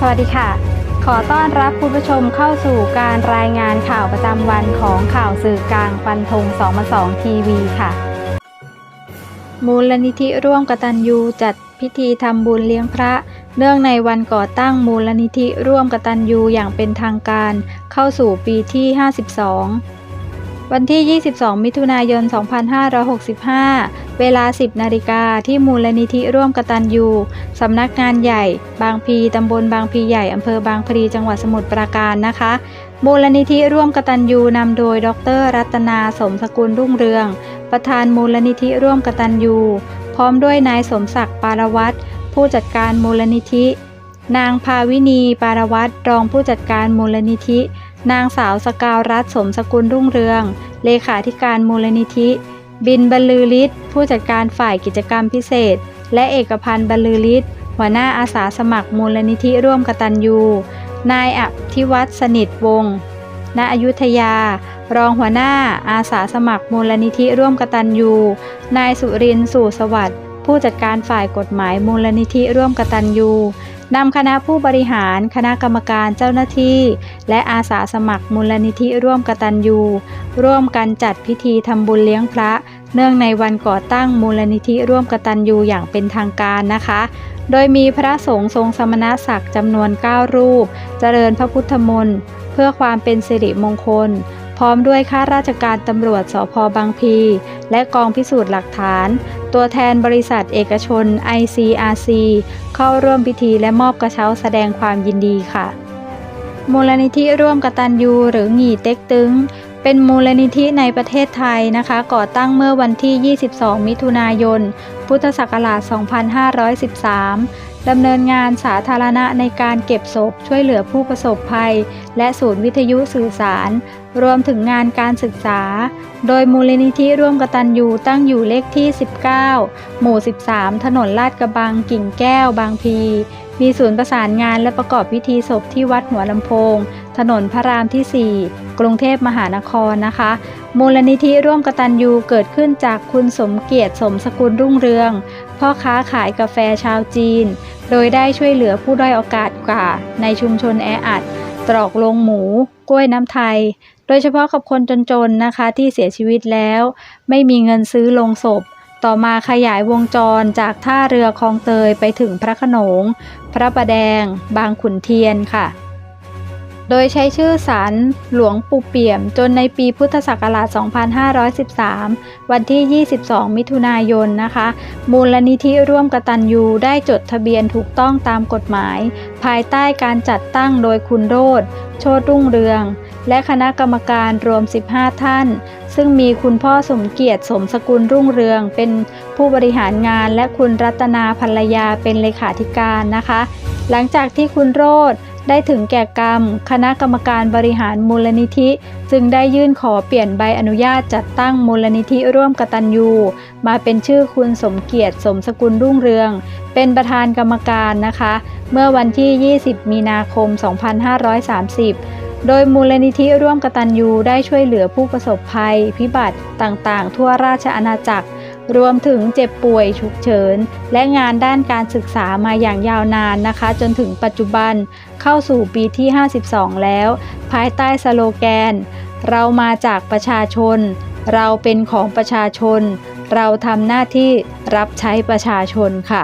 สวัสดีค่ะ ขอต้อนรับคุณผู้ชมเข้าสู่การรายงานข่าวประจำวันของข่าวสื่อกลางฟันธง2มา2ทีวีค่ะ มูลนิธิร่วมกตัญญูจัดพิธีทำบุญเลี้ยงพระ เนื่องในวันก่อตั้งมูลนิธิร่วมกตัญญูอย่างเป็นทางการ เข้าสู่ปีที่ 52 วันที่ 22 มิถุนายน 2565 เวลา 10 นาฬิกาที่มูลนิธิร่วมกตัญญูสำนักงานใหญ่ บางพี ตำบลบางพีใหญ่ อำเภอบางพลี จังหวัดสมุทรปราการนะคะ มูลนิธิร่วมกตัญญูนำโดย ดร รัตนา สมสกุลรุ่งเรือง ประธานมูลนิธิร่วมกตัญญู พร้อมด้วยนายสมศักดิ์ ปารวัตรผู้จัดการมูลนิธิ นางภาวินี ปารวัตรรองผู้จัดการมูลนิธิ นางสาวสกาวรัตสมสกุลรุ่งเรือง เลขาธิการมูลนิธิ บินบรรลือฤทธิ์ผู้จัดการฝ่ายกิจกรรมพิเศษ และเอกพันธ์บรรลือฤทธิ์หัวหน้าอาสาสมัครมูลนิธิร่วมกตัญญู นายอธิวัฒน์สนิทวงศ์ณอยุธยา รองหัวหน้าอาสาสมัครมูลนิธิร่วมกตัญญู นายสุรินทร์สู่สวัสดิ์ผู้จัดการฝ่ายกฎหมายมูลนิธิร่วมกตัญญู นำคณะผู้บริหาร คณะกรรมการเจ้าหน้าที่ และอาสาสมัครมูลนิธิร่วมกตัญญูร่วมกันจัดพิธีทำบุญเลี้ยงพระ เนื่องในวันก่อตั้งมูลนิธิร่วมกตัญญูอย่างเป็นทางการนะคะ โดยมีพระสงฆ์ทรงสมณศักดิ์จำนวน 9 รูป เจริญพระพุทธมนต์เพื่อความเป็นสิริมงคล พร้อมด้วยข้าราชการตำรวจสพบางพี และกองพิสูจน์หลักฐาน ตัวแทนบริษัทเอกชน ICRC เข้าร่วมพิธีและมอบกระเช้าแสดงความยินดีค่ะมูลนิธิร่วมกตัญญูหรือหงี่เต็กตึง เป็นมูลนิธิในประเทศไทยนะคะ ก่อตั้งเมื่อวันที่ 22 มิถุนายน พุทธศักราช 2513 ดำเนินงานสาธารณะในการเก็บศพช่วยเหลือผู้ประสบภัย และศูนย์วิทยุสื่อสาร รวมถึงงานการศึกษา โดยมูลนิธิร่วมกตัญญูตั้งอยู่เลขที่ 19 หมู่ 13 ถนนลาดกระบังกิ่งแก้วบางพีมีศูนย์ประสานงานและประกอบพิธีศพที่วัดหัวลำโพง ถนนพระรามที่ 4 กรุงเทพมหานครนะคะ มูลนิธิร่วมกตัญญูเกิดขึ้นจากคุณสมเกียรติสมสกุลรุ่งเรือง พ่อค้าขายกาแฟชาวจีน โดยได้ช่วยเหลือผู้ด้อยโอกาสกว่า ในชุมชนแออัด ตรอกโรงหมู กล้วยน้ำไทย โดยเฉพาะกับคนจนๆนะคะที่เสียชีวิตแล้ว ไม่มีเงินซื้อลงศพต่อมาขยายวงจรจากท่าเรือคลองเตยไปถึงพระขนง พระประแดง บางขุนเทียนค่ะ โดยใช้ชื่อสารหลวงปู่เปี่ยม จนในปีพุทธศักราช 2513 วันที่ 22 มิถุนายนนะคะ มูลนิธิร่วมกตัญญูได้จดทะเบียนถูกต้องตามกฎหมาย ภายใต้การจัดตั้งโดยคุณโรธโชติรุ่งเรือง และคณะกรรมการรวม 15 ท่าน ซึ่งมีคุณพ่อสมเกียรติสมสกุลรุ่งเรือง เป็นผู้บริหารงานและคุณรัตนาภรรยาเป็นเลขาธิการนะคะ หลังจากที่คุณโรธ ได้ถึงแก่กรรม คณะกรรมการบริหารมูลนิธิ จึงได้ยื่นขอเปลี่ยนใบอนุญาตจัดตั้งมูลนิธิร่วมกตัญญูมาเป็นชื่อคุณสมเกียรติสมสกุลรุ่งเรือง เป็นประธานกรรมการนะคะ เมื่อวันที่ 20 มีนาคม 2530โดยมูลนิธิร่วมกตัญญูได้ช่วยเหลือผู้ประสบภัย พิบัติต่างๆ ทั่วราชอาณาจักร รวมถึงเจ็บป่วยฉุกเฉิน และงานด้านการศึกษามาอย่างยาวนานนะคะ จนถึงปัจจุบันเข้าสู่ปีที่ 52 แล้ว ภายใต้สโลแกน เรามาจากประชาชน เราเป็นของประชาชน เราทำหน้าที่รับใช้ประชาชนค่ะ